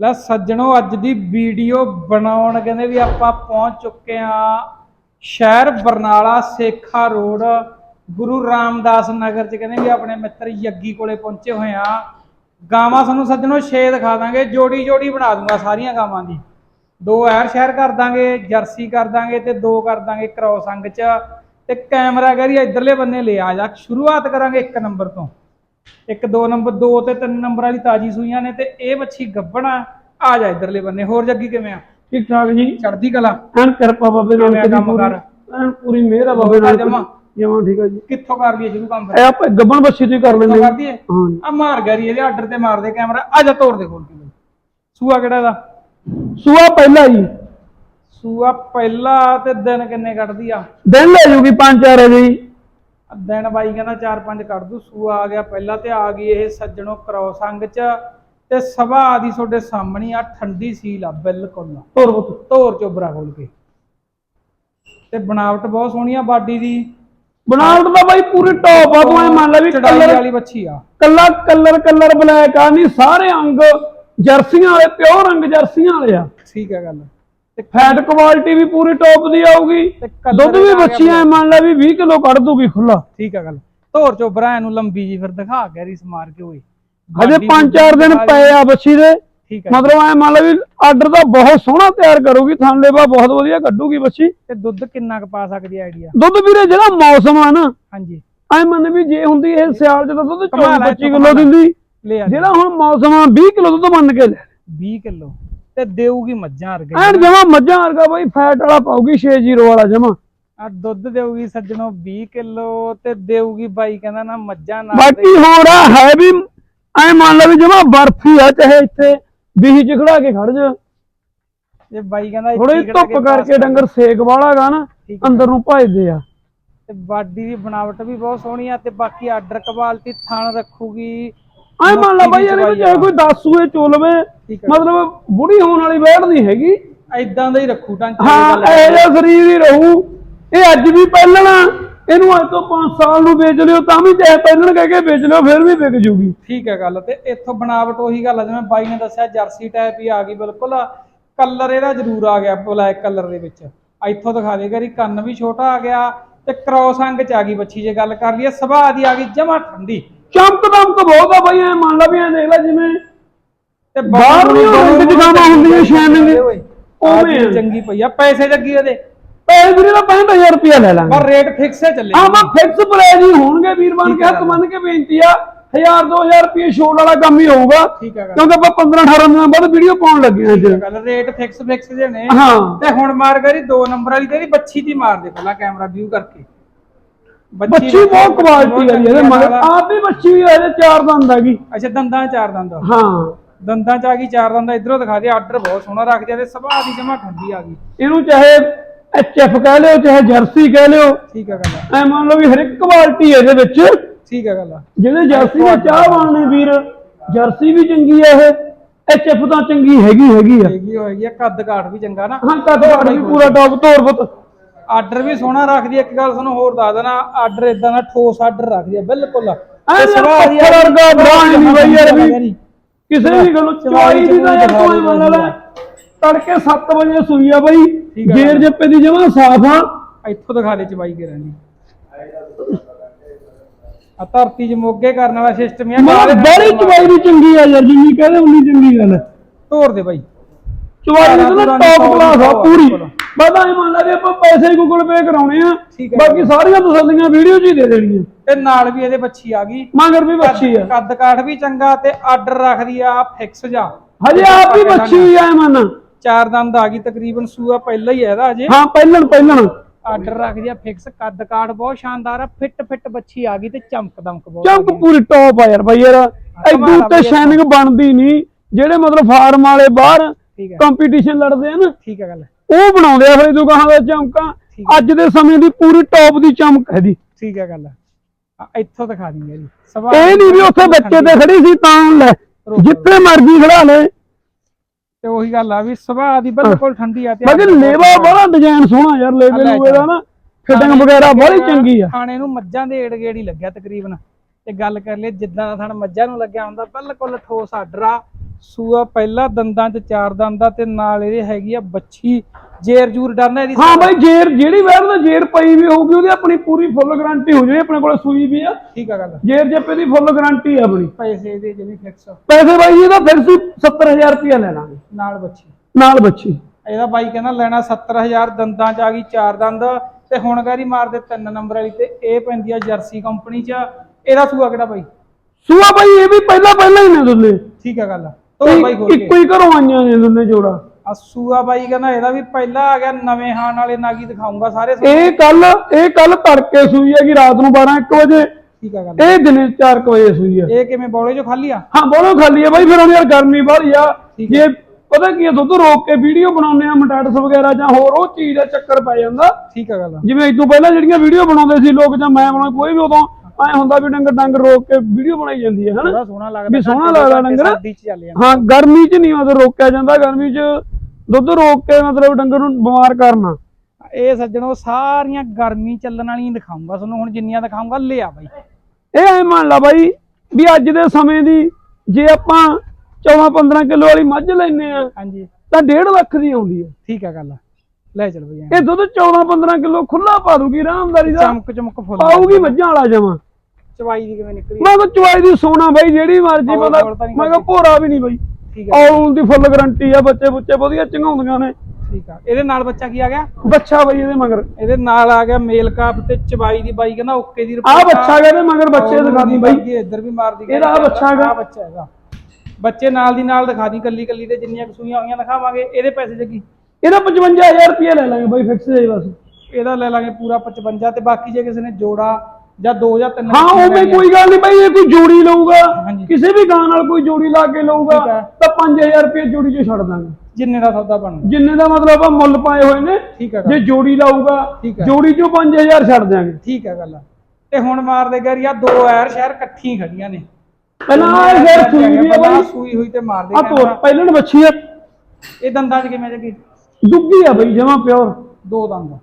ਲੈ ਸੱਜਣੋ, ਅੱਜ ਦੀ ਵੀਡੀਓ ਬਣਾਉਣ ਕਹਿੰਦੇ ਵੀ ਆਪਾਂ ਪਹੁੰਚ ਚੁੱਕੇ ਆ ਸ਼ਹਿਰ ਬਰਨਾਲਾ ਸੇਖਾ ਰੋਡ, ਗੁਰੂ ਰਾਮਦਾਸ ਨਗਰ ਚ। ਕਹਿੰਦੇ ਵੀ ਆਪਣੇ ਮਿੱਤਰ ਯੱਗੀ ਕੋਲੇ ਪਹੁੰਚੇ ਹੋਏ ਆ ਗਾਵਾਂ ਸਾਨੂੰ ਸੱਜਣੋ ਛੇ ਦਿਖਾ ਦਾਂਗੇ ਜੋੜੀ ਜੋੜੀ ਬਣਾ ਦੂੰਗਾ ਸਾਰੀਆਂ ਗਾਵਾਂ ਦੀ। ਦੋ ਐਰ ਸ਼ਹਿਰ ਕਰ ਦਾਂਗੇ, ਜਰਸੀ ਕਰ ਦਾਂਗੇ ਤੇ ਦੋ ਕਰ ਦਾਂਗੇ ਕ੍ਰੋਸ ਅੰਗ ਚ। ਤੇ ਕੈਮਰਾ ਕਰੀ ਇਧਰਲੇ ਬੰਨੇ ਲੈ ਆ ਜਾ। ਸ਼ੁਰੂਆਤ ਕਰਾਂਗੇ ਇੱਕ ਨੰਬਰ ਤੋਂ। ਇੱਕ ਦੋ ਨੰਬਰ ਦੋ ਤੇ ਤਿੰਨ ਨੰਬਰ ਵਾਲੀ ਤਾਜੀ ਸੂਈਆਂ ਨੇ ਤੇ ਇਹ ਬੱਚੀ ਗੱਬਣਾ। ਆ ਜਾ ਇਧਰਲੇ ਬੰਨੇ ਹੋਰ ਜੱਗੀ ਕਿਵੇਂ ਆ? ਠੀਕ ਠਾਕ ਜੀ। ਚੜਦੀ ਕਲਾ। ਐਨ ਕਿਰਪਾ ਬਾਬੇ ਨਾਨਕ ਦੀ ਕੰਮ ਕਰ? ਐਨ ਪੂਰੀ ਮਿਹਰ ਆ ਬਾਬੇ ਨਾਨਕ ਜਮਾਂ? ਦੀ। ਜਮਾਂ। ਠੀਕ ਆ ਜੀ। ਕਿੱਥੋਂ ਕਰ ਲਈਏ ਸ਼ੁਰੂ ਕੰਮ ਫਿਰ? ਇਹ ਆਪਾਂ ਗੱਬਣ ਬੱਛੀ ਤੋਂ ਹੀ ਕਰ ਲੈਂਦੇ ਕਿੱਥੋਂ ਹਾਂ। ਆ ਮਾਰ ਗਰੀ ਇਹਦੇ ਆਰਡਰ ਤੇ ਮਾਰ ਦੇ ਕੈਮਰਾ। ਆ ਜਾ ਤੋੜ ਦੇ ਖੋਲ ਕੇ। ਬਈ। ਸੂਆ ਕਿਹੜਾ ਦਾ ਸੂਆ ਪਹਿਲਾ ਜੀ। ਸੂਆ ਪਹਿਲਾ ਤੇ ਦਿਨ ਕਿੰਨੇ ਕੱਢਦੀ ਆ? ਦਿਨ ਲੈ ਜੂਗੀ ਪੰਜ ਚਾਰ ਹੈ ਜੀ। ਆ ਦਿਨ ਬਾਈ ਕਹਿੰਦਾ ਚਾਰ ਪੰਜ ਕੱਢ ਦੂ ਸੂਆ ਆ ਗਿਆ ਪਹਿਲਾਂ ਤੇ ਆ ਗਈ ਇਹ ਸੱਜਣੋ ਕ੍ਰੋਸ ਅੰਗ ਚ ਤੇ ਸਭਾ ਆਦੀ ਤੁਹਾਡੇ ਸਾਹਮਣੇ ਆ ਠੰਡੀ ਸੀਲ ਆ ਬਿਲਕੁਲ। ਤੋਰ ਪੁੱਤ। ਧੋਰ ਚੋਬਰਾ ਖੋਲ ਕੇ। ਤੇ ਬਣਾਵਟ ਬਹੁਤ ਸੋਹਣੀ ਆ ਬਾਡੀ ਦੀ। ਬਣਾਵਟ ਦਾ ਬਾਈ ਪੂਰੀ ਟੌਪ ਆ ਤੂੰ ਐ ਮੰਨ ਲੈ ਵੀ ਕਲਰ ਵਾਲੀ ਬੱਚੀ ਆ। ਕੱਲਾ ਕਲਰ ਕਲਰ ਬਲੈਕ ਆ ਨਹੀਂ ਸਾਰੇ ਅੰਗ ਜਰਸੀਆਂ ਵਾਲੇ ਪਿਓਰ ਅੰਗ ਜਰਸੀਆਂ ਵਾਲੇ ਆ। ਠੀਕ ਹੈ ਗੱਲ। ਤੇ ਫੈਟ ਕੁਆਲਿਟੀ ਵੀ ਪੂਰੀ ਟੌਪ ਦੀ ਆਊਗੀ। ਦੁੱਧ ਵੀ ਆ ਬੱਚੀਆਂ ਮੰਨ ਲੈ ਵੀ 20 ਕਿਲੋ ਕੱਢ ਦੂਗੀ ਖੁੱਲਾ ਠੀਕ ਹੈ ਗੱਲ। ਧੋਰ ਚੋਬਰਾ ਇਹਨੂੰ ਲੰਬੀ ਜੀ ਫਿਰ ਦਿਖਾ ਕੇ ਰੀਸ ਮਾਰ ਕੇ ਹੋਈ ਹਜੇ 5-4 ਦਿਨ ਪਏ ਆ ਬੱਚੀ ਦੇ। ਠੀਕ ਹੈ ਮਤਲਬ ਐ ਮੰਨ ਲੈ ਵੀ ਆਰਡਰ ਦਾ ਬਹੁਤ ਸੋਹਣਾ ਤਿਆਰ ਕਰੂਗੀ ਥਾਂਲੇਵਾ ਬਹੁਤ ਵਧੀਆ ਕੱਢੂਗੀ ਬੱਚੀ ਤੇ ਦੁੱਧ ਕਿੰਨਾ ਕੁ ਪਾ ਸਕਦੀ ਆਈਡੀਆ ਦੁੱਧ ਵੀਰੇ ਜਿਹੜਾ ਮੌਸਮ ਆ ਨਾ ਹਾਂਜੀ। ਐ ਮੰਨ ਵੀ ਜੇ ਹੁੰਦੀ ਇਹ ਸਿਆਲ ਚ ਤਾਂ ਦੁੱਧ ਕਮਾਲ ਆ, 25 ਕਮਾਲ ਕਿਲੋ ਆ। ਦਿੰਦੀ। ਆ ਜਿਹੜਾ ਹੁਣ ਮੌਸਮ ਆ 20 ਕਿਲੋ ਦੁੱਧ ਮੰਨ ਕੇ ਲੈ। 20 ਕਿਲੋ। ਤੇ ਦੇਊਗੀ ਮੱਝਾਂ ਵਰਗੇ ਐਨ ਜਮਾ ਮੱਝਾਂ ਵਰਗਾ ਬਾਈ ਫੈਟ ਵਾਲਾ ਪਾਉਗੀ 60 ਵਾਲਾ ਜਮਾ। ਆ ਦੁੱਧ ਦੇਊਗੀ ਸੱਜਣੋ 20 ਕਿਲੋ ਤੇ ਦੇਊਗੀ ਬਾਈ ਕਹਿੰਦਾ ਨਾ ਮੱਝਾਂ ਨਾਲ ਬਾਕੀ ਹੋਰ ਆ ਹੈ ਵੀ ਐ ਮੰਨ ਲੈ ਵੀ ਜਮਾ ਬਰਫੀ ਆ ਚਾਹੇ ਇੱਥੇ ਬੀਹੀ ਚ ਖੜਾ ਕੇ ਖੜ ਜਾ। ਜੇ ਬਾਈ ਕਹਿੰਦਾ ਥੋੜੀ ਧੁੱਪ ਕਰਕੇ ਡੰਗਰ ਸੇਕ ਵਾਲਾ ਗਾ ਨਾ। ਅੰਦਰ ਨੂੰ ਭਜਦੇ ਆ। ਤੇ ਬਾਡੀ ਦੀ ਬਣਾਵਟ ਵੀ ਬਹੁਤ ਸੋਹਣੀ ਆ ਤੇ ਬਾਕੀ ਆਰਡਰ ਕਵਾਲਤੀ ਥਣ ਰੱਖੂਗੀ। ਐ ਮੰਨ ਲੈ ਬਾਈ ਇਹਦੇ ਚਵਾਈ ਜੇ ਕੋਈ 10 ਸੂਏ ਚੋਲਵੇ ਮਤਲਬ ਬੁੜੀ ਹੋਣ ਵਾਲੀ ਵੇੜ ਨਹੀਂ ਹੈਗੀ। ਐਦਾਂ ਦਾ ਹੀ ਰੱਖੂ ਟਾਂਚਾ ਹਾਂ ਇਹ ਜਿਹਾ ਸਰੀਰ ਹੀ ਰਹੂ। ਇਹ ਅੱਜ ਵੀ ਪਹਿਲਣਾ। ਇਹਨੂੰ ਅੱਜ ਤੋਂ 5 ਸਾਲ ਨੂੰ ਵੇਚ ਲਿਓ ਤਾਂ ਵੀ ਚਾਹੇ ਪਹਿਲਣ ਕਹਿ ਕੇ ਵੇਚ ਲਿਓ ਫਿਰ ਵੀ ਵਿਕ ਜੂਗੀ। ਠੀਕ ਹੈ ਗੱਲ ਤੇ ਇੱਥੋਂ ਬਣਾਵਟ ਉਹੀ ਗੱਲ ਆ ਜਿਵੇਂ ਬਾਈ ਨੇ ਦੱਸਿਆ ਜਰਸੀ ਟਾਈਪ ਹੀ ਆ ਗਈ ਬਿਲਕੁਲ। ਕਲਰ ਇਹਦਾ ਜ਼ਰੂਰ ਆ ਗਿਆ ਬਲੈਕ ਕਲਰ ਦੇ ਵਿੱਚ। ਇੱਥੋਂ ਦਿਖਾ ਦੇ ਕਰੀ ਕੰਨ ਵੀ ਛੋਟਾ ਆ ਗਿਆ ਤੇ ਕ੍ਰੋਸ ਅੰਗ ਚ ਆ ਗਈ ਬੱਚੀ ਜੇ ਗੱਲ ਕਰ ਲਈਏ ਸੁਭਾਅ ਦੀ ਆ ਗਈ ਜਮਾ ਠੰਡੀ। ਚਮਕ ਦਮਕ ਬਹੁਤ ਆ ਬਾਈ ਐ ਮੰਨ ਲਾ ਵੀ ਐ ਦੇਖ ਲੈ ਜਿਵੇਂ ਤੇ ਬਾਹਰ ਨੀ ਉਹ ਰੰਗ ਚ ਗਾਵਾਂ ਹੁੰਦੀਆਂ shining ਦੇ। ਉਵੇਂ ਆ। ਚੰਗੀ ਪਈ ਆ ਪੈਸੇ ਜੱਗੀ ਇਹਦੇ ਪੈਸੇ ਵੀਰੇ ਦਾ 65000 ਰੁਪਇਆ ਲੈ ਲਾਂਗੇ। ਪਰ ਰੇਟ ਫਿਕਸ ਹੈ ਚੱਲੇ। ਹਾਂ ਮੈਂ ਫਿਕਸ ਪ੍ਰਾਈਸ ਹੀ ਹੋਣਗੇ ਵੀਰ ਬਣ ਠੀਕ ਕੇ ਹੱਥ ਮੰਨ ਕੇ ਬੇਨਤੀ ਆ 1000 2000 ਰੁਪਏ ਛੋੜ ਵਾਲਾ ਕੰਮ ਹੀ ਹੋਊਗਾ। ਠੀਕ ਹੈ ਗੱਲ ਕਿਉਂਕਿ ਆਪਾਂ 15 18 ਦਿਨਾਂ ਬਾਅਦ ਵੀਡੀਓ ਪਾਉਣ ਲੱਗੇ ਹਾਂ ਅੱਜ। ਗੱਲ ਰੇਟ ਫਿਕਸ ਫਿਕਸ ਜੇ ਨੇ। ਹਾਂ। ਤੇ ਹੁਣ ਮਾਰ ਕਰੀ ਦੋ ਨੰਬਰ ਵਾਲੀ ਤੇਰੀ ਬੱਚੀ ਦੀ ਮਾਰ ਦੇ ਪਹਿਲਾਂ ਕੈਮਰਾ ਵਿਊ ਕਰਕੇ। ਬੱਚੀ ਬਹੁਤ ਕੁਆਲਿਟੀ ਆ ਜੀ ਇਹਦੇ ਮਗਰ ਆ। ਆਪ ਵੀ ਬੱਚੀ ਵੀ ਇਹਦੇ ਚਾਰ ਦੰਦ ਹੈਗੀ ਅੱਛਾ ਦੰਦਾਂ ਚਾਰ ਦੰਦ ਆ। ਹਾਂ। ਦੰਦਾਂ ਚ ਆ ਗਈ ਚਾਰ ਦੰਦਾਂ ਇਧਰੋਂ ਦਿਖਾ ਦੇ ਆਰਡਰ ਬਹੁਤ ਸੋਹਣਾ ਆ ਤੇ ਸੁਭਾਅ ਦੀ ਜਮਾ ਠੰਡੀ ਆ ਗਈ। ਇਹਨੂੰ ਚਾਹੇ ਐਚਐਫ ਕਹਿ ਲਿਓ ਚਾਹੇ ਜਰਸੀ ਕਹਿ ਲਿਓ ਠੀਕ ਹੈ ਗੱਲ ਐ ਮੰਨ ਲਓ ਵੀ ਹਰ ਇੱਕ ਕੁਆਲਿਟੀ ਹੈ ਇਹਦੇ ਵਿੱਚ। ਠੀਕ ਹੈ ਗੱਲ ਜਿਹੜੇ ਜਰਸੀ ਦੇ ਚਾਹਵਾਨ ਨੇ ਵੀਰ ਜਰਸੀ ਵੀ ਚੰਗੀ ਆ ਇਹ ਐਚਐਫ ਤਾਂ ਚੰਗੀ ਹੈਗੀ ਹੈਗੀ ਆ। ਹੈਗੀ ਹੋਏਗੀ ਆ ਕੱਦ ਕਾਠ ਵੀ ਚੰਗਾ ਨਾ। ਹਾਂ ਕੱਦ ਕਾਠ ਵੀ ਪੂਰਾ ਟੌਪ ਤੋਰ ਪੁੱਤ। ਆਰਡਰ ਵੀ ਸੋਹਣਾ ਰੱਖਦੀ ਇੱਕ ਗੱਲ ਤੁਹਾਨੂੰ ਹੋਰ ਦੱਸ ਦੇਣਾ ਆਰਡਰ ਇਦਾਂ ਦਾ ਠੋਸ ਆਰਡਰ ਰੱਖਦੀ ਆ ਬਿਲਕੁਲ। ਦੀ ਪੱਥਰ ਵਰਗਾ ਬਰਾਂਡ ਨਹੀਂ ਬਈ ਯਾਰ ਵੀ। ਕਿਸੇ ਵੀ ਗੱਲ ਦੀ ਤਾਂ ਯਾਰ ਕੋਈ ਮੰਨ। ਲੈ ਤੜਕੇ 7 ਵਜੇ ਸੂਈ ਆ ਬਈ। ਜੇਰ ਜੱਪੇ ਦੀ ਜਮਾ ਸਾਫ਼ ਆ। ਇੱਥੋਂ ਦਿਖਾ ਦੇ ਚਬਾਈ ਕੇ ਰਹਿਣੀ। ਆ ਧਰਤੀ 'ਚ ਮੋਗੇ ਕਰਨ ਵਾਲਾ ਸਿਸਟਮ ਆ ਮਤਲਬ ਬੜੀ ਚਵਾਈ ਦੀ ਚੰਗੀ ਆ ਯਾਰ ਜਿੰਨੀ ਕਹਦੇ ਉਨੀ ਚੰਗੀ ਗੱਲ ਹੈ ਤੋੜ ਦੇ ਬਾਈ। ਚਵਾਈ ਦੀ ਤਾਂ ਪੂਰਾ ਟੌਪ ਨੀ ਕਲਾਸ ਆ ਪੂਰੀ। ਪਾਉ- ਬਸ ਐ ਮੰਨ ਲਾ ਵੀ ਆਪਾਂ ਪੈਸੇ ਗੂਗਲ ਪੇ ਕਰਾਉਣੇ ਆ। ਠੀਕ ਹੈ। ਬਾਕੀ ਸਾਰੀਆਂ ਤਸੱਲੀਆਂ ਵੀਡੀਓ 'ਚ ਹੀ ਦੇ ਦੇਣੀਆਂ। ਤੇ ਨਾਲ ਵੀ ਇਹਦੇ ਬੱਚੀ ਆ ਗਈ। ਮਗਰ ਵੀ ਬੱਚੀ ਆ। ਕੱਦ ਕਾਠ ਵੀ ਚੰਗਾ ਤੇ ਆਰਡਰ ਰੱਖਦੀ ਆ ਫਿਕਸ ਜਾ। ਹਜੇ ਆਪ ਵੀ ਬੱਚੀ ਆ ਮੰਨ। ਚਾਰ ਦੰਦ ਆ ਗਈ ਤਕਰੀਬਨ ਸੂਆ ਪਹਿਲਾਂ ਹੀ ਆ ਇਹਦਾ ਅਜੇ ਹਾਂ ਪਹਿਲਣ ਪਹਿਲਣ ਆਰਡਰ ਰੱਖਦੀ ਆ ਫਿਕਸ ਕੱਦ ਕਾਠ ਬਹੁਤ ਸ਼ਾਨਦਾਰ ਆ ਫਿੱਟ ਫਿੱਟ ਬੱਚੀ ਆ ਗਈ ਤੇ ਚਮਕ ਦਮਕ ਬਹੁਤ ਚਮਕ ਪੂਰੀ ਟੌਪ ਆ ਯਾਰ ਬਾਈ ਯਾਰ। ਬਈ ਇਹ ਸ਼ਾਈਨਿੰਗ ਬਣਦੀ ਨਹੀਂ। ਜਿਹੜੇ ਮਤਲਬ ਫਾਰਮ ਵਾਲੇ ਬਾਹਰ ਠੀਕ ਹੈ। ਕੰਪੀਟੀਸ਼ਨ ਲੜਦੇ ਆ ਨਾ। ਠੀਕ ਹੈ ਗੱਲ ਉਹ ਬਣਾਉਂਦੇ ਆ ਫਿਰ ਇਦੋਂ ਕਹਾਂ ਦਾ ਚਮਕਾਂ। ਅੱਜ ਦੇ ਸਮੇਂ ਦੀ ਪੂਰੀ ਟੌਪ ਦੀ ਚਮਕ ਹੈ ਦੀ ਠੀਕ ਹੈ ਗੱਲ ਇੱਥੋਂ ਦਿਖਾ ਦਿੰਗੇ ਜੀ। ਇਹ ਨਹੀਂ ਵੀ ਉੱਥੇ ਬੱਚੇ ਤੇ ਖੜੀ ਸੀ ਤਾਂ ਲੈ ਜਿੱਥੇ ਮਰਜ਼ੀ ਖੜਾ ਲੈ। ਤੇ ਉਹੀ ਗੱਲ ਆ ਵੀ ਸੁਭਾਅ ਦੀ ਬਿਲਕੁਲ ਠੰਡੀ ਆ ਤੇ ਬਾਕੀ ਲੇਵਾ ਬੜਾ ਡਿਜ਼ਾਈਨ ਸੋਹਣਾ ਯਾਰ ਲੇਵੇ ਲੂਵੇ ਦਾ ਨਾ। ਫਿਟਿੰਗ ਵਗੈਰਾ ਬੜੀ ਚੰਗੀ ਆ। ਖਾਣੇ ਨੂੰ ਮੱਝਾਂ ਦੇ ਏੜ ਗੇੜ ਹੀ ਲੱਗਿਆ ਤਕਰੀਬਨ। ਤੇ ਗੱਲ ਕਰ ਲਈ ਜਿੱਦਾਂ ਦਾ ਥਣ ਮੱਝਾਂ ਨੂੰ ਲੱਗਿਆ ਹੁੰਦਾ ਬਿਲਕੁਲ ਠੋਸ ਆਰਡਰ ਆ ਸੂਆ ਪਹਿਲਾ ਦੰਦਾਂ ਚ ਚਾਰ ਦੰਦਾਂ ਤੇ ਨਾਲ ਇਹਦੇ ਹੈਗੀ ਆ ਬੱਚੀ ਜੇਰ ਜੂਰ ਡਰਨਾ ਇਹਦੀ ਹਾਂ ਬਾਈ ਜੇਰ ਜਿਹੜੀ ਵੈਰ ਦਾ ਜੇਰ ਪਈ ਵੀ ਹੋਊਗੀ ਉਹਦੀ ਆਪਣੀ ਪੂਰੀ ਫੁੱਲ ਗਾਰੰਟੀ ਹੋ ਜਾਣੀ ਆਪਣੇ ਕੋਲ ਸੂਈ ਵੀ ਆ। ਠੀਕ ਆ ਗੱਲ। ਜੇਰ ਜੱਪੇ ਦੀ ਫੁੱਲ ਗਾਰੰਟੀ ਆ ਆਪਣੀ। ਪੈਸੇ ਦੇ ਜਿਵੇਂ ਫਿਕਸ ਪੈਸੇ ਬਾਈ ਇਹਦਾ ਫਿਰ ਸੀ 70000 ਰੁਪਇਆ ਲੈ ਲਾਂਗੇ ਨਾਲ ਬੱਚੀ ਨਾਲ ਬੱਚੀ ਇਹਦਾ ਬਾਈ ਕਹਿੰਦਾ ਲੈਣਾ 70000 ਦੰਦਾਂ ਚ ਆ ਗਈ ਚਾਰ ਦੰਦ। ਤੇ ਹੁਣ ਗਾਰੀ ਮਾਰਦੇ ਤਿੰਨ ਨੰਬਰ ਵਾਲੀ ਤੇ ਇਹ ਪੈਂਦੀ ਆ ਜਰਸੀ ਕੰਪਨੀ ਚ। ਇਹਦਾ ਸੂਆ ਕਿਹੜਾ ਬਾਈ? ਸੂਆ ਬਾਈ ਇਹ ਵੀ ਪਹਿਲਾਂ ਪਹਿਲਾਂ ਹੀ ਨੇ ਦੁੱਲੇ। ਠੀਕ ਆ ਗੱਲ। ਤੋਰ ਬਾਈ ਖੋਲ ਕੇ। ਇੱਕੋ ਹੀ ਘਰੋਂ ਆਈਆਂ ਨੇ ਦੁੱਲੇ ਜੋੜਾ। ਆ ਸੂਆ ਬਾਈ ਕਹਿੰਦਾ ਇਹਦਾ ਵੀ ਪਹਿਲਾ ਆ ਗਿਆ ਨਵੇਂ ਹਾਨ ਵਾਲੇ ਨਾਗੀ ਦਿਖਾਉਂਗਾ ਸਾਰੇ ਸੂਏ। ਇਹ ਕੱਲ ਇਹ ਕੱਲ ਤੜਕੇ ਸੂਈ ਹੈਗੀ ਰਾਤ ਨੂੰ 12 1 ਵਜੇ। ਠੀਕ ਆ ਗੱਲ। ਇਹ ਦਿਨੇ 4 ਵਜੇ ਸੂਈ ਹੈ ਇਹ ਕਿਵੇਂ ਬੋਲੇ ਜੋ ਖਾਲੀ ਆ? ਹਾਂ ਬੋਲੋ ਖਾਲੀ ਹੈ ਬਾਈ ਫਿਰ ਹੁਣ ਯਾਰ ਗਰਮੀ ਬਾਹਲੀ ਆ। ਜੇ ਪਤਾ ਕੀ ਹੈ ਦੁੱਧ ਰੋਕ ਕੇ ਵੀਡੀਓ ਬਣਾਉਂਦੇ ਆ ਮਟਾਟਸ ਵਗੈਰਾ ਜਾਂ ਹੋਰ ਉਹ ਚੀਜ਼ ਦਾ ਚੱਕਰ ਪੈ ਜਾਂਦਾ। ਠੀਕ ਆ ਗੱਲ ਜਿਵੇਂ ਇਦੋਂ ਪਹਿਲਾਂ ਜਿਹੜੀਆਂ ਵੀਡੀਓ ਬਣਾਉਂਦੇ ਸੀ ਲੋਕ ਜਾਂ ਮੈਂ ਬਣਾ ਕੋਈ ਵੀ ਉਦੋਂ ਐ ਹੁੰਦਾ ਵੀ ਡੰਗਰ ਡੰਗਰ ਰੋਕ ਕੇ ਵੀਡੀਓ ਬਣਾਈ ਜਾਂਦੀ ਹੈ ਹਨਾ? ਬੜਾ ਸੋਹਣਾ ਲੱਗਦਾ ਵੀ ਸੋਹਣਾ ਲੱਗਦਾ ਡੰਗਰ। ਸਰਦੀ ਚ ਚੱਲ ਜਾਂਦਾ। ਹਾਂ ਗਰਮੀ 'ਚ ਨਹੀਂ ਮਤਲਬ ਰੋਕਿਆ ਜਾਂਦਾ ਗਰਮੀ 'ਚ ਦੁੱਧ ਰੋਕ ਕੇ ਮਤਲਬ ਡੰਗਰ ਨੂੰ ਬਿਮਾਰ ਕਰਨਾ। ਇਹ ਸੱਜਣੋ ਸਾਰੀਆਂ ਗਰਮੀ ਚੱਲਣ ਵਾਲੀਆਂ ਦਿਖਾਉਂਗਾ ਤੁਹਾਨੂੰ ਹੁਣ ਜਿੰਨੀਆਂ ਦਿਖਾਉਂਗਾ ਲਿਆ ਬਾਈ। ਇਹ ਐ ਮੰਨ ਲਾ ਬਾਈ ਵੀ ਅੱਜ ਦੇ ਸਮੇਂ ਦੀ ਜੇ ਆਪਾਂ 14-15 ਕਿਲੋ ਵਾਲੀ ਮੱਝ ਲੈਨੇ ਆ ਹਾਂਜੀ। ਤਾਂ 1.5 ਲੱਖ ਦੀ ਆਉਂਦੀ ਹੈ। ਠੀਕ ਆ ਗੱਲ ਲੈ ਚੱਲ ਬਈ ਇਹ ਦੁੱਧ 14-15 ਕਿਲੋ ਖੁੱਲਾ ਪਾ ਦੂਗੀ ਆਰਾਮਦਾਰੀ ਦਾ। ਚਮਕ ਚਮਕ ਫੁੱਲ ਪਾਊਗੀ ਮੱਝਾਂ ਵਾਲਾ ਜਮਾ। ਚਵਾਈ ਦੀ ਕਿਵੇਂ ਨਿਕਲੀ ਮੈਂ ਚਵਾਈ ਦੀ ਸੋਨਾ ਬਾਈ ਜਿਹੜੀ ਮਰਜ਼ੀ ਹੌਲ- ਮਤਲਬ ਹੌਲ ਤਾਂ ਨਹੀਂ ਮੈਂ ਕਿਹਾ ਭੋਰਾ ਵੀ ਨਹੀਂ ਬਾਈ। ਠੀਕ ਆ। ਆਲ ਦੀ ਫੁੱਲ ਗਾਰੰਟੀ ਆ ਬੱਚੇ ਬੁੱਚੇ ਵਧੀਆ ਚੰਗਾਉਂਦੀਆਂ ਨੇ। ਠੀਕ ਆ। ਇਹਦੇ ਨਾਲ ਬੱਚਾ ਕੀ ਆ ਗਿਆ? ਬੱਚਾ ਬਾਈ ਇਹਦੇ ਮਗਰ। ਇਹਦੇ ਨਾਲ ਆ ਗਿਆ ਮੇਲ ਕਾਪ ਤੇ ਚਵਾਈ ਦੀ ਬਾਈ ਕਹਿੰਦਾ ਓਕੇ ਦੀ ਆ। report ਬੱਚਾ ਇਹਦੇ ਮਗਰ ਬੱਚੇ ਦਿਖਾ ਦੀ ਬਾਈ। ਬਾਈ ਇੱਧਰ ਵੀ ਮਾਰਦੀ ਇਹਦਾ ਆਹ ਬੱਚਾ ਹੈਗਾ। ਆਹ ਬੱਚਾ ਹੈਗਾ। ਬੱਚੇ ਨਾਲ ਦੀ ਨਾਲ ਦਿਖਾ ਦੀ ਕੱਲੀ ਕੱਲੀ ਤੇ ਜਿੰਨੀਆਂ ਕੁ ਸੂਈਆਂ ਹੋਈਆਂ ਦਿਖਾਵਾਂਗੇ। ਇਹਦੇ ਪੈਸੇ ਜੱਗੀ ਇਹਦਾ 55000 ਰੁਪਏ ਲੈ ਲਾਂਗੇ ਬਾਈ ਫਿਕਸ ਦੇ ਬਸ। ਇਹਦਾ ਲੈ ਲਾਂਗੇ ਪੂਰਾ 55 ਤੇ ਬਾਕੀ ਜੇ ਕਿਸੇ ਨੇ ਜੋੜਾ ਜਾਂ ਦੋ ਜਾਂ ਤਿੰਨ ਹਾਂ ਬੱਚੀਆਂ ਉਹ ਵੀ ਲੈਣੀਆਂ, ਕੋਈ ਗੱਲ ਨਹੀਂ ਬਾਈ ਇਹ ਕੋਈ ਜੋੜੀ ਲਊਗਾ ਹਾਂਜੀ। ਕਿਸੇ ਵੀ ਗਾਂ ਨਾਲ ਕੋਈ ਜੋੜੀ ਲਾ ਕੇ ਲਊਗਾ ਠੀਕ ਹੈ। ਤਾਂ 5000 ਰੁਪਏ ਜੋੜੀ 'ਚ ਛੱਡ ਦਾਂਗੇ। ਜਿੰਨੇ ਦਾ ਸੌਦਾ ਬਣਦਾ। ਜਿੰਨੇ ਦਾ ਮਤਲਬ ਆਪਾਂ ਮੁੱਲ ਪਾਏ ਹੋਏ ਨੇ ਠੀਕ ਹੈ ਜੇ ਗੱਲ ਜੋੜੀ ਲਾਊਗਾ ਠੀਕ ਹੈ। ਜੋੜੀ 'ਚੋਂ 5000 ਛੱਡ ਦਿਆਂਗੇ। ਠੀਕ ਹੈ ਗੱਲ। ਤੇ ਹੁਣ ਮਾਰ ਦੇ ਗਰ ਯਾ ਦੋ ਐਰ ਸ਼ਹਿਰ ਇਕੱਠੀ ਖੜੀਆਂ ਨੇ। ਪਹਿਲਾਂ ਇਹ ਫਿਰ ਸੂਈ ਵੀ ਆ ਪਹਿਲਾਂ ਬਾਈ। ਸੂਈ ਹੋਈ ਤੇ ਮਾਰ ਦੇ ਆ ਤੋਰ ਬੱਚੀ ਆ। ਇਹ ਦੰਦਾਂ 'ਚ ਕਿਵੇਂ ਜੱਗੀ ਦੁੱਗੀ ਆ ਬਾਈ ਜਮਾ ਪਿਓਰ। ਦੋ ਦੰਦ।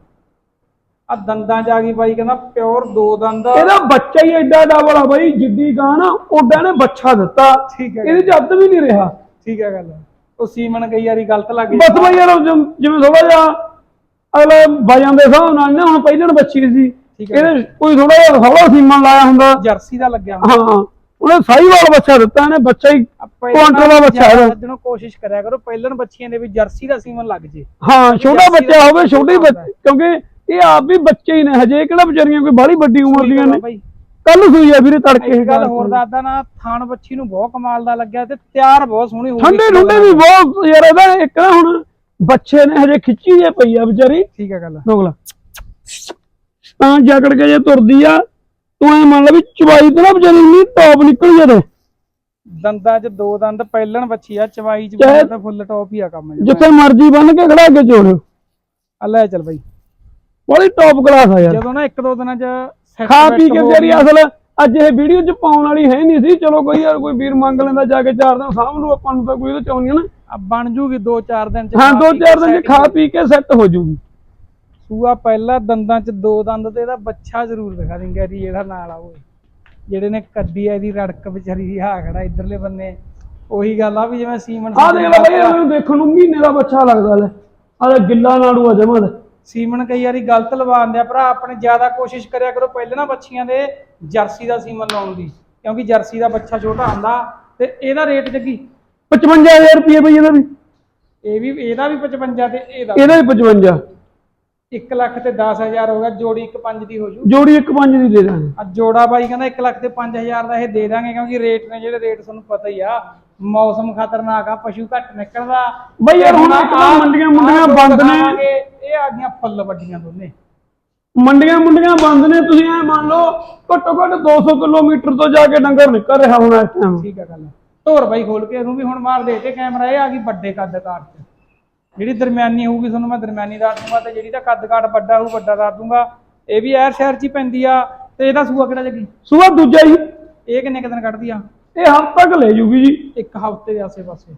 ਆ ਦੰਦਾਂ 'ਚ ਆ ਗਈ ਬਾਈ ਕਹਿੰਦਾ ਪਿਓਰ ਦੋ ਦੰਦ ਇਹਦਾ ਬੱਚਾ ਹੀ ਐਡਾ ਡਬਲ ਆ ਬਾਈ ਜਿੱਡੀ ਗਾਂ ਨਾ ਓਡਾ ਨੇ ਬੱਚਾ ਦਿੱਤਾ। ਠੀਕ ਹੈ ਇਹਦੇ ਚ ਅੱਧ ਵੀ ਨਹੀਂ ਰਿਹਾ। ਠੀਕ ਹੈ ਗੱਲ। ਉਹ ਸੀਮਨ ਕਈ ਵਾਰੀ ਗਲਤ ਲੱਗ ਗਈ ਬਸ ਬਾਈ ਯਾਰ ਜਿਵੇਂ ਥੋੜਾ ਜਿਹਾ ਅਗਲੇ ਵਜਨ ਦੇ ਹਿਸਾਬ ਨਾਲ ਨਾ ਹੁਣ ਪਹਿਲਣ ਬੱਚੀ ਸੀ। ਹੈ। ਇਹਦੇ ਕੋਈ ਥੋੜਾ ਜਿਹਾ ਥੋੜਾ ਸੀਮਨ ਲਾਇਆ ਹੁੰਦਾ। ਜਰਸੀ ਦਾ ਲੱਗਿਆ ਹਾਂ ਉਹਨੇ ਸਾਈਵਾਲ ਬੱਚਾ ਦਿੱਤਾ ਇਹਨੇ ਬੱਚਾ ਹੀ ਕੁਆਂਟਲ ਦਾ ਬੱਚਾ ਇਹਦਾ। ਸੱਜਣੋ ਕੋਸ਼ਿਸ਼ ਕਰਿਆ ਕਰੋ ਪਹਿਲਣ ਬੱਚੀਆਂ ਦੇ ਵੀ ਜਰਸੀ ਦਾ ਸੀਮਨ ਲੱਗ ਜੇ। ਹਾਂ ਛੋਟਾ ਬੱਚਾ ਹੋਵੇ ਛੋਟੀ ਕਿਉਂਕਿ ਇਹ ਆਪ ਵੀ ਬੱਚੇ ਹੀ ਨੇ ਹਜੇ ਇਹ ਕਿਹੜਾ ਵਿਚਾਰੀਆਂ ਕੋਈ ਬਾਹਲੀ ਵੱਡੀ ਉਮਰ ਦੀਆਂ ਨੇ? ਕੱਲ ਸੂਈ ਆ ਵੀਰੇ ਤੜਕੇ ਇੱਕ ਗੱਲ ਹੋਰ ਦੱਸਦਾ ਨਾ ਥਾਣ ਬੱਚੀ ਨੂੰ ਬਹੁਤ ਕਮਾਲ ਦਾ ਲੱਗਿਆ ਤੇ ਤਿਆਰ ਬਹੁਤ ਸੋਹਣੀ ਹੋ ਗਈ ਠੰਡੇ ਠੰਡੇ ਵੀ ਬਹੁਤ ਯਾਰ ਇਹਦਾ ਇੱਕ ਨਾ ਹੁਣ ਬੱਚੇ ਨੇ ਹਜੇ ਖਿੱਚੀ ਜੇ ਪਈ ਆ ਵਿਚਾਰੀ। ਠੀਕ ਹੈ ਗੱਲ ਨੋਗਲਾ ਤਾਂ ਜਕੜ ਕੇ ਜੇ ਤੁਰਦੀ ਆ ਤੂੰ ਐ ਮੰਨ ਲੈ ਵੀ ਚਵਾਈ ਤੇ ਨਾ ਵਿਚਾਰੀ ਨਹੀਂ ਟੌਪ ਨਿਕਲ ਜਾਵੇ ਦੰਦਾਂ 'ਚ ਦੋ ਦੰਦ ਪਹਿਲਣ ਬੱਚੀ ਆ ਚਵਾਈ 'ਚ ਤਾਂ ਫੁੱਲ ਟੌਪ ਹੀ ਆ ਕੰਮ। ਜਿੱਥੇ ਮਰਜ਼ੀ ਬੰਨ ਕੇ ਖੜਾ ਕੇ ਜੋੜਿਓ ਆ ਲੈ ਚੱਲ ਬਾਈ। ਬੜੀ ਟੌਪ ਕਲਾਸ ਆ ਯਾਰ। ਜਦੋਂ ਨਾ ਇੱਕ ਦੋ ਦਿਨਾਂ 'ਚ ਖਾ ਪੀ ਕੇ ਗਈ, ਅਸਲ ਅੱਜ ਇਹ ਵੀਡੀਓ ਚ ਪਾਉਣ ਵਾਲੀ ਹੈ ਨਹੀਂ ਸੀ। ਚਲੋ ਕੋਈ ਯਾਰ ਕੋਈ ਵੀਰ ਮੰਗ ਲੈਂਦਾ ਜਾ ਕੇ ਚਾਰ ਦਿਨ ਸਾਂਭ ਲੂ ਆਪਾਂ ਨੂੰ ਤਾਂ ਕੋਈ ਉਹਦੇ ਚ ਆਉਣੀ ਆ ਨਾ। ਆ ਬਣ ਜੂਗੀ ਦੋ ਚਾਰ ਦਿਨ 'ਚ। ਹਾਂ ਖਾ ਦੋ ਪੀ ਕੇ ਚਾਰ ਦਿਨ ਚ ਖਾ ਪੀ ਕੇ ਸੈੱਟ ਹੋ ਜੂਗੀ। ਸੂਆ ਪਹਿਲਾ ਦੰਦਾਂ 'ਚ ਦੋ ਦੰਦ ਤੇ ਇਹਦਾ ਬੱਚਾ ਜ਼ਰੂਰ ਦਿਖਾ ਦਿੰਗਾ ਜੀ ਇਹਦਾ ਨਾਲ ਆ ਓਏ ਜਿਹੜੇ ਨੇ ਕੱਢੀ ਆ ਇਹਦੀ ਰੜਕ ਵਿਚਾਰੀ ਦੀ ਹਾ ਖੜਾ ਇਧਰਲੇ ਬੰਨੇ। ਉਹੀ ਗੱਲ ਆ ਵੀ ਜਿਵੇਂ ਸੀਮਨ ਆਹ ਦੇਖ ਲੈ ਬਈ ਇਹਨੂੰ ਦੇਖਣ ਨੂੰ ਮਹੀਨੇ ਦਾ ਬੱਚਾ ਲੱਗਦਾ ਲੈ। ਆਹ ਗਿੱਲਾ ਨਾੜੂ ਆ ਜਮਾ ਲੈ। ਸੀਮਨ ਕਈ ਵਾਰੀ ਗਲਤ ਲਵਾਉਂਦੇ ਆ। ਭਰਾ ਆਪਣੇ ਜ਼ਿਆਦਾ ਕੋਸ਼ਿਸ਼ ਕਰਿਆ ਕਰੋ ਪਹਿਲਾਂ ਬੱਚੀਆਂ ਦੇ ਜਰਸੀ ਦਾ ਸੀਮਨ ਲਾਉਣ ਦੀ ਕਿਉਂਕਿ ਜਰਸੀ ਦਾ ਬੱਚਾ ਛੋਟਾ ਹੁੰਦਾ ਤੇ ਇਹਦਾ ਰੇਟ ਜੱਗੀ 55000 ਰੁਪਏ ਬਈ ਇਹਦਾ ਵੀ। ਇਹ ਵੀ ਇਹਦਾ ਵੀ 55 ਤੇ ਇਹਦਾ ਇਹਦਾ ਵੀ 55 1 ਲੱਖ ਤੇ 10000 ਹੋ ਗਿਆ ਜੋੜੀ 1 5 ਦੀ ਹੋ ਜੂ। ਜੋੜੀ ਇੱਕ ਪੰਜ ਦੀ ਦੇ ਦਾਂਗੇ। ਆ ਜੋੜਾ ਬਾਈ ਕਹਿੰਦਾ 1 ਲੱਖ ਤੇ 5000 ਦਾ ਇਹ ਦੇ ਦਾਂਗੇ ਕਿਉਂਕਿ ਰੇਟ ਨੇ ਜਿਹੜੇ ਰੇਟ ਤੁਹਾਨੂੰ ਪਤਾ ਹੀ ਆ। ਮੌਸਮ ਖਤਰਨਾਕ ਆ ਪਸ਼ੂ ਘੱਟ ਨਿਕਲਦਾ। ਬਈ ਯਾਰ ਹੁਣ ਇੱਕ ਤਾਂ ਆਹ- ਮੰਡੀਆਂ ਮੁੰਡੀਆਂ ਆਹ ਦੋ ਬੰਦ ਨੇ। ਦਿਖਾਵਾਂਗੇ, ਇਹ ਆ ਗਈਆਂ ਫੁੱਲ ਵੱਡੀਆਂ ਦੋਨੇ। ਮੰਡੀਆਂ ਮੁੰਡੀਆਂ ਬੰਦ ਨੇ ਤੁਸੀਂ ਐ ਮੰਨ ਲਓ ਘੱਟੋ ਘੱਟ 200 ਕਿਲੋਮੀਟਰ ਤੋਂ ਜਾ ਕੇ ਡੰਗਰ ਨਿਕਲ ਰਿਹਾ ਹੁਣ ਇਸ ਟਾਈਮ ਠੀਕ ਆ ਗੱਲ। ਧੋਰ ਬਾਈ ਖੋਲ ਕੇ ਇਹਨੂੰ ਵੀ ਹੁਣ ਮਾਰ ਦੇ ਤੇ ਕੈਮਰਾ ਇਹ ਆ ਗਈ ਵੱਡੇ ਕੱਦ ਕਾਠ ਚ। ਜਿਹੜੀ ਦਰਮਿਆਨੀ ਹੋਊਗੀ ਤੁਹਾਨੂੰ ਮੈਂ ਦਰਮਿਆਨੀ ਦੱਸ ਦੂੰਗਾ ਤੇ ਜਿਹੜੀ ਦਾ ਕੱਦ ਕਾਠ ਵੱਡਾ ਹੋਊ ਵੱਡਾ ਦੱਸ ਦੂੰਗਾ। ਇਹ ਵੀ ਐਰ ਸ਼ਹਿਰ ਚ ਹੀ ਪੈਂਦੀ ਆ ਤੇ ਇਹਦਾ ਸੂਆ ਕਿਹੜਾ ਜੱਗੀ? ਸੁਬਾ ਦੂਜਾ ਹੀ। ਇਹ ਕਿੰਨੇ ਕੁ ਦਿਨ ਕੱਢਦੀ ਆ? ਇਹ ਹਫ਼ਤਾ ਤੱਕ ਲੈ ਜੂਗੀ ਜੀ। ਇੱਕ ਹਫ਼ਤੇ ਦੇ ਆਸੇ-ਪਾਸੇ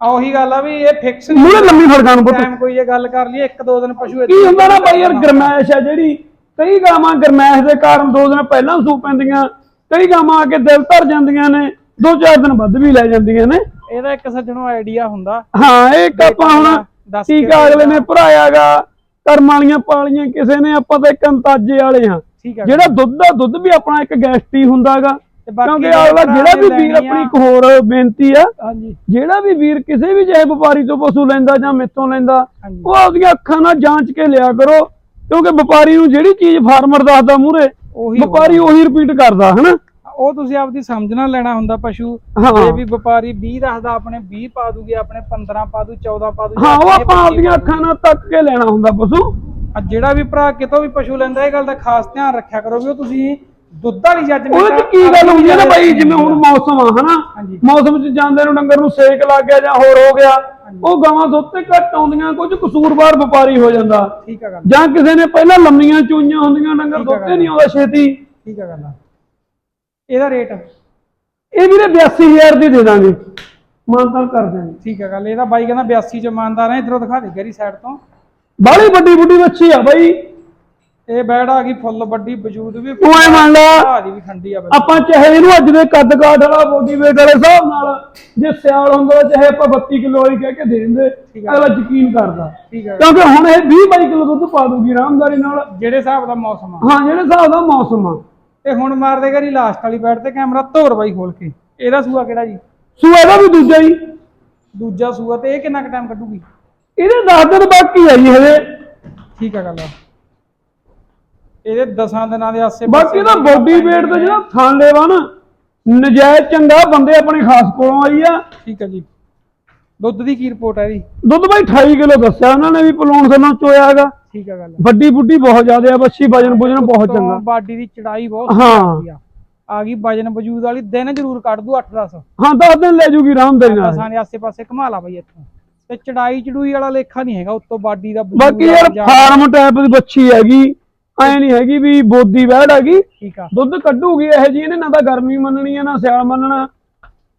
ਆ ਉਹੀ ਗੱਲ ਆ ਵੀ ਇਹ ਫਿਕਸ ਨਹੀਂ ਮੂਹਰੇ ਲੰਮੀ ਫੜਕਾਂ ਨੂੰ ਪੁੱਤ। ਟਾਈਮ ਕੋਈ ਇਹ ਗੱਲ ਕਰ ਲਈ ਇੱਕ ਦੋ ਦਿਨ ਪਸ਼ੂ ਕੀ ਹੁੰਦਾ ਨਾ ਬਾਈ ਯਾਰ ਗਰਮੈਸ਼ ਆ ਜਿਹੜੀ ਕਈ ਗਾਵਾਂ ਗਰਮੈਸ਼ ਦੇ ਕਾਰਨ ਦੋ ਦਿਨ ਪਹਿਲਾਂ ਸੂ ਪੈਂਦੀਆਂ ਕਈ ਗਾਵਾਂ ਆ ਕੇ ਦਿਲ ਧਰ ਜਾਂਦੀਆਂ ਨੇ ਦੋ ਚਾਰ ਦਿਨ ਵੱਧ ਵੀ ਲੈ ਜਾਂਦੀਆਂ ਨੇ। ਇਹਦਾ ਇੱਕ ਸੱਜਣੋਂ ਆਈਡੀਆ ਹੁੰਦਾ। ਹਾਂ ਇਹ ਇੱਕ ਆਪਾਂ ਹੁਣ ਦੱਸ ਕੇ ਟੀਕਾ ਅਗਲੇ ਨੇ ਭਰਾਇਆਗਾ ਕਰਮ ਵਾਲੀਆਂ ਪਾਲੀਆਂ ਕਿਸੇ ਨੇ ਆਪਾਂ ਤਾਂ ਇੱਕ ਅੰਤਾਜੇ ਵਾਲੇ ਹਾਂ। ਠੀਕ ਹੈ ਜਿਹੜਾ ਦੁੱਧ ਦਾ ਦੁੱਧ ਵੀ ਆਪਣਾ ਇੱਕ ਗੈਸਟੀ ਹੁੰਦਾਗਾ। ਤੇ ਕਿਉਂਕਿ ਅਗਲਾ ਜਿਹੜਾ ਵੀ ਵੀਰ ਆਪਣੀ ਇੱਕ ਹੋਰ ਬੇਨਤੀ ਆ ਹਾਂਜੀ। ਜਿਹੜਾ ਵੀ ਵੀਰ ਕਿਸੇ ਵੀ ਚਾਹੇ ਵਪਾਰੀ ਤੋਂ ਪਸ਼ੂ ਲੈਂਦਾ ਜਾਂ ਮੇਤੋਂ ਲੈਂਦਾ ਉਹ ਆਪਦੀਆਂ ਅੱਖਾਂ ਨਾਲ ਜਾਂਚ ਕੇ ਲਿਆ ਕਰੋ ਕਿਉਂਕਿ ਵਪਾਰੀ ਨੂੰ ਜਿਹੜੀ ਚੀਜ਼ ਫਾਰਮਰ ਦੱਸਦਾ ਮੂਰੇ ਉਹੀ ਵਪਾਰੀ ਉਹੀ ਰਿਪੀਟ ਕਰਦਾ ਹਨਾ? ਉਹ ਤੁਸੀਂ ਆਪਦੀ ਸਮਝ ਨਾਲ ਲੈਣਾ ਹੁੰਦਾ ਪਸ਼ੂ। ਹਾਂ। ਜੇ ਵੀ ਵਪਾਰੀ 20 ਦੱਸਦਾ ਆਪਣੇ 20 ਪਾ ਦੂਗੇ ਆਪਣੇ 15 ਪਾ ਦੂ 14 ਪਾ ਦੂ ਹਾਂ ਉਹ ਆਪਾਂ ਆਪਦੀਆਂ ਅੱਖਾਂ ਨਾਲ ਤੱਕ ਕੇ ਲੈਣਾ ਹੁੰਦਾ ਪਸ਼ੂ। ਆ ਜਿਹੜਾ ਵੀ ਭਰਾ ਕਿਤੋਂ ਵੀ ਪਸ਼ੂ ਲੈਂਦਾ ਇਹ ਗੱਲ ਦਾ ਖਾਸ ਧਿਆਨ ਰੱਖਿਆ ਕਰੋ ਵੀ ਉਹ ਤੁਸੀਂ ਦੁੱਧ ਵਾਲੀ ਜੱਜਮੈਂਟ ਉਹਦੇ ਚ ਕੀ ਗੱਲ ਹੁੰਦੀ ਹੈ ਨਾ ਬਾਈ ਜਿਵੇਂ ਹੁਣ ਮੌਸਮ ਆ ਹਨਾ। ਮੌਸਮ ਚ ਜਾਂਦੇ ਨੂੰ ਡੰਗਰ ਨੂੰ ਸੇਕ ਲੱਗ ਗਿਆ ਜਾਂ ਹੋਰ ਹੋ ਗਿਆ ਉਹ ਗਾਵਾਂ ਦੁੱਧ ਤੇ ਘੱਟ ਆਉਂਦੀਆਂ ਕੁਝ ਕਸੂਰਵਾਰ ਵਪਾਰੀ ਹੋ ਜਾਂਦਾ। ਠੀਕ ਆ ਗੱਲ। ਜਾਂ ਕਿਸੇ ਨੇ ਪਹਿਲਾਂ ਲੰਮੀਆਂ ਚੂਈਆਂ ਹੁੰਦੀਆਂ ਡੰਗਰ ਦੁੱਧ ਤੇ ਨਹੀਂ ਆਉਂਦਾ ਛੇਤੀ। ਠੀਕ ਆ ਗੱਲ ਇਹਦਾ ਰੇਟ? ਇਹ ਵੀਰੇ 82000 ਦੀ ਦੇ ਦਾਂਗੇ। ਮਾਨਤਾਨ ਕਰ ਦਿਆਂਗੇ। ਠੀਕ ਆ ਗੱਲ ਇਹਦਾ ਬਾਈ ਕਹਿੰਦਾ 82 ਚ ਇਮਾਨਦਾਰ ਹੈ ਇਧਰੋਂ ਦਿਖਾ ਦੇ ਗੈਰੀ ਸਾਈਡ ਤੋਂ। ਬਾਹਲੀ ਵੱਡੀ ਵੱਡੀ ਵੱਛੀ ਆ ਬਾਈ। ਇਹ ਬੈੜ ਆ ਗਈ ਫੁੱਲ ਵੱਡੀ ਵਜੂਦ ਵੀ ਤੂੰ ਮੰਨ ਲਾ ਭਰਾ ਦੀ ਵੀ ਖੰਡੀ ਆ ਆਪਾਂ ਚਾਹੇ ਇਹਨੂੰ ਅੱਜ ਦੇ ਕੱਦ ਕਾਠ ਵਾਲਾ ਬੋਡੀ ਵੇਟ ਵਾਲੇ ਹਿਸਾਬ ਨਾਲ ਜੇ ਸਿਆਲ ਹੁੰਦਾ ਚਾਹੇ ਆਪਾਂ 32 ਕਿਲੋ ਵਾਲੀ ਕਹਿ ਕੇ ਦੇ ਦਿੰਦੇ ਠੀਕ ਆ। ਅਗਲਾ ਯਕੀਨ ਕਰਦਾ। ਠੀਕ ਆ। ਕਿਉਂਕਿ ਹੁਣ ਇਹ 20 22 ਕਿਲੋ ਦੁੱਧ ਪਾ ਦੂਗੀ ਆਰਾਮਦਾਰੀ ਨਾਲ। ਜਿਹੜੇ ਹਿਸਾਬ ਦਾ ਮੌਸਮ ਆ। ਹਾਂ ਜਿਹੜੇ ਹਿਸਾਬ ਦਾ ਮੌਸਮ ਆ। ਤੇ ਹੁਣ ਮਾਰ ਦੇ ਗਰੀ ਲਾਸਟ ਵਾਲੀ ਬੈਠ ਤੇ ਕੈਮਰਾ ਧੋਰ ਬਾਈ ਖੋਲ ਕੇ। ਇਹਦਾ ਸੂਆ ਕਿਹੜਾ ਜੀ? ਸੂਆ ਇਹਦਾ ਵੀ ਦੂਜਾ ਹੀ। ਦੂਜਾ ਸੂਆ ਤੇ ਇਹ ਕਿੰਨਾ ਕੁ ਟਾਈਮ ਕੱਢੂਗੀ? ਇਹਦੇ 10 ਦਿਨ ਬਾਕੀ ਆ ਜੀ ਹਜੇ? ਠੀਕ ਆ ਗੱਲ ਆ। ਇਹਦੇ 10 ਦਿਨਾਂ ਦੇ ਆਸੇ ਬਾਕੀ ਇਹਦਾ ਬੋਡੀ weight ਤੇ ਜਿਹੜਾ ਥਣ ਲੈਵਾ ਨਾ ਨਜਾਇਜ਼ ਚੰਗਾ ਬੰਦੇ ਆਪਣੇ ਖਾਸ ਕੋਲੋਂ ਆਈ ਆ। ਠੀਕ ਆ ਜੀ। ਦੁੱਧ ਦੀ ਕੀ ਰਿਪੋਰਟ ਹੈ ਇਹਦੀ? ਦੁੱਧ ਬਾਈ 28 ਕਿਲੋ ਦੱਸਿਆ ਉਹਨਾਂ ਨੇ ਵੀ ਪਲੂਣ ਸਾਨੂੰ ਚੋਇਆ ਹੈਗਾ। ਠੀਕ ਆ ਗੱਲ। ਵੱਡੀ ਬੁੱਢੀ ਬਹੁਤ ਜ਼ਿਆਦਾ ਆ ਬੱਚੀ ਵਜਨ ਵਜਨ ਬਹੁਤ ਚੰਗਾ। ਬਾਡੀ ਦੀ ਚੜਾਈ ਬਹੁਤ ਹਾਂ। ਆ। ਆ ਗਈ ਵਜਨ ਵਜੂਦ ਵਾਲੀ ਦਿਨ ਜ਼ਰੂਰ ਕੱਢ ਦੂ 8-10 ਹਾਂ 10 ਦਿਨ ਲੈ ਜੂਗੀ ਨਾਲ। ਦਸਾਂ ਦੇ ਆਸੇ ਪਾਸੇ ਘੁਮਾ ਲਾ ਬਾਈ ਇੱਥੋਂ। ਤੇ ਚੜਾਈ ਚੜੂਈ ਵਾਲਾ ਲੇਖਾ ਨਹੀਂ ਹੈਗਾ ਉੱਤੋਂ ਬਾਡੀ ਦਾ ਬਾਕੀ ਆ ਯਾਰ ਫਾਰਮ ਟਾਈਪ ਦੀ ਬੱਚੀ ਹੈਗੀ। ਐ ਨਹੀਂ ਹੈਗੀ ਵੀ ਬੋਦੀ ਵਹਿੜ ਹੈਗੀ ਠੀਕ ਆ। ਦੁੱਧ ਕੱਢੂਗੀ ਇਹ ਜੀ ਇਹਨੇ ਨਾ ਤਾਂ ਗਰਮੀ ਮੰਨਣੀ ਹੈ ਨਾ ਸਿਆਲ ਮੰਨਣਾ।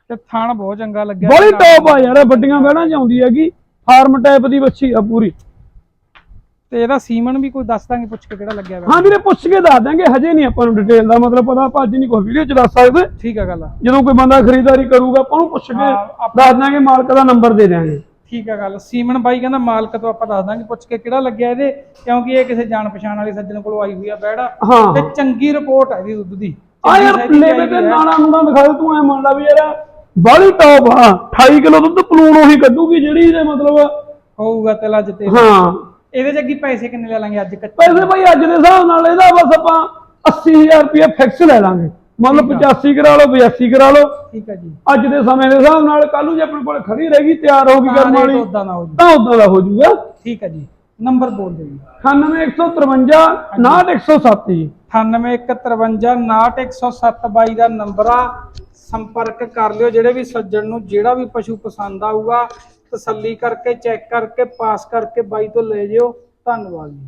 ਤੇ ਥਣ ਬਹੁਤ ਚੰਗਾ ਲੱਗਿਆ। ਬੜੀ ਟੌਪ ਆ ਯਾਰ ਇਹ ਵੱਡੀਆਂ ਵਹਿੜਾਂ ਚ ਆਉਂਦੀ ਹੈਗੀ। ਫਾਰਮ ਟਾਈਪ ਦੀ ਬੱਚੀ ਆ ਪੂਰੀ। ਤੇ ਇਹਦਾ ਸੀਮਨ ਵੀ ਕੋਈ ਦੱਸ ਦਾਂਗੇ ਪੁੱਛ ਕੇ ਕਿਹੜਾ ਲੱਗਿਆ ਹੋਇਆ ਹਾਂ ਵੀਰੇ ਪੁੱਛ ਕੇ ਦੱਸ ਦਾਂਗੇ ਹਜੇ ਨਹੀਂ ਆਪਾਂ ਨੂੰ ਡਿਟੇਲ ਦਾ ਮਤਲਬ ਪਤਾ ਅੱਜ ਨਹੀਂ ਕੋਈ ਵੀਡੀਓ ਚ ਦੱਸ ਸਕਦੇ। ਠੀਕ ਆ ਗੱਲ ਆ। ਜਦੋਂ ਕੋਈ ਬੰਦਾ ਖਰੀਦਦਾਰੀ ਕਰੂਗਾ ਆਪਾਂ ਨੂੰ ਪੁੱਛ ਕੇ ਦੱਸ ਦਾਂਗੇ ਮਾਲਕ ਦਾ ਨੰਬਰ ਦੇ ਦਿਆਂਗੇ। ਠੀਕ ਆ ਗੱਲ। ਸੀਮਨ ਬਾਈ ਕਹਿੰਦਾ ਮਾਲਕ ਤੋਂ ਆਪਾਂ ਦੱਸ ਦਾਂਗੇ ਪੁੱਛ ਕੇ ਕਿਹੜਾ ਲੱਗਿਆ ਇਹਦੇ ਕਿਉਂਕਿ ਇਹ ਕਿਸੇ ਜਾਣ ਪਛਾਣ ਵਾਲੇ ਸੱਜਣ ਕੋਲੋਂ ਆਈ ਹੋਈ ਆ ਬੈੜਾ। ਹਾਂ। ਤੇ ਚੰਗੀ ਰਿਪੋਰਟ ਹੈ ਇਹਦੀ ਦੁੱਧ ਦੀ। ਆ ਯਾਰ ਲੇਵੇ ਤੇ। ਨਾਣਾ ਨੂਣਾ ਦਿਖਾ ਦੇ ਤੂੰ ਐ ਮੰਨ ਲਾ ਵੀ ਯਾਰ ਬਾਲੀ ਟੌਪ ਆ। 28 ਕਿਲੋ ਦੁੱਧ ਪਲੂਣ ਉਹੀ ਕੱਢੂਗੀ ਜਿਹੜੀ ਇਹਦੇ ਮਤਲਬ ਹੋਊਗਾ ਤੇ ਲੱਜ ਤੇ। ਹਾਂ। ਇਹਦੇ ਚ ਅੱਗੇ ਪੈਸੇ ਕਿੰਨੇ ਲੈ ਲਾਂਗੇ ਅੱਜ ਕੱਚੇ? ਪੈਸੇ ਭਾਈ ਅੱਜ ਦੇ ਹਿਸਾਬ ਨਾਲ ਇਹਦਾ ਬਸ ਆਪਾਂ 80000 ਰੁਪਏ ਫਿਕਸ ਲੈ ਲਾਂਗੇ। ਮਤਲਬ 85 ਕਰਾ ਲਓ 82 ਕਰਾ ਲਓ। ਠੀਕ ਆ ਜੀ। ਅੱਜ ਦੇ ਸਮੇਂ ਦੇ ਹਿਸਾਬ ਨਾਲ ਕੱਲ ਨੂੰ ਜੇ ਆਪਣੇ ਕੋਲ ਖੜੀ ਰਹੇਗੀ ਤਿਆਰ ਹੋਗੀ ਕਰਨ ਵਾਲੀ ਹੋ ਤਾਂ ਉਦਾਂ ਦਾ ਹੋ ਜਾਊਗਾ ਠੀਕ ਆ ਜੀ। ਨੰਬਰ ਬੋਲ ਦਿਓ ਜੀ। 98153 98107 ਜੀ। 9815599107 ਬਾਈ ਦਾ ਨੰਬਰ ਆ। ਸੰਪਰਕ ਕਰ ਲਿਓ ਜਿਹੜੇ ਵੀ ਸੱਜਣ ਨੂੰ ਜਿਹੜਾ ਵੀ ਪਸ਼ੂ ਪਸੰਦ ਆਊਗਾ ਤਸੱਲੀ ਕਰਕੇ ਚੈੱਕ ਕਰਕੇ ਪਾਸ ਕਰਕੇ ਬਾਈ ਤੋਂ ਲੈ ਜਿਓ। ਧੰਨਵਾਦ ਜੀ।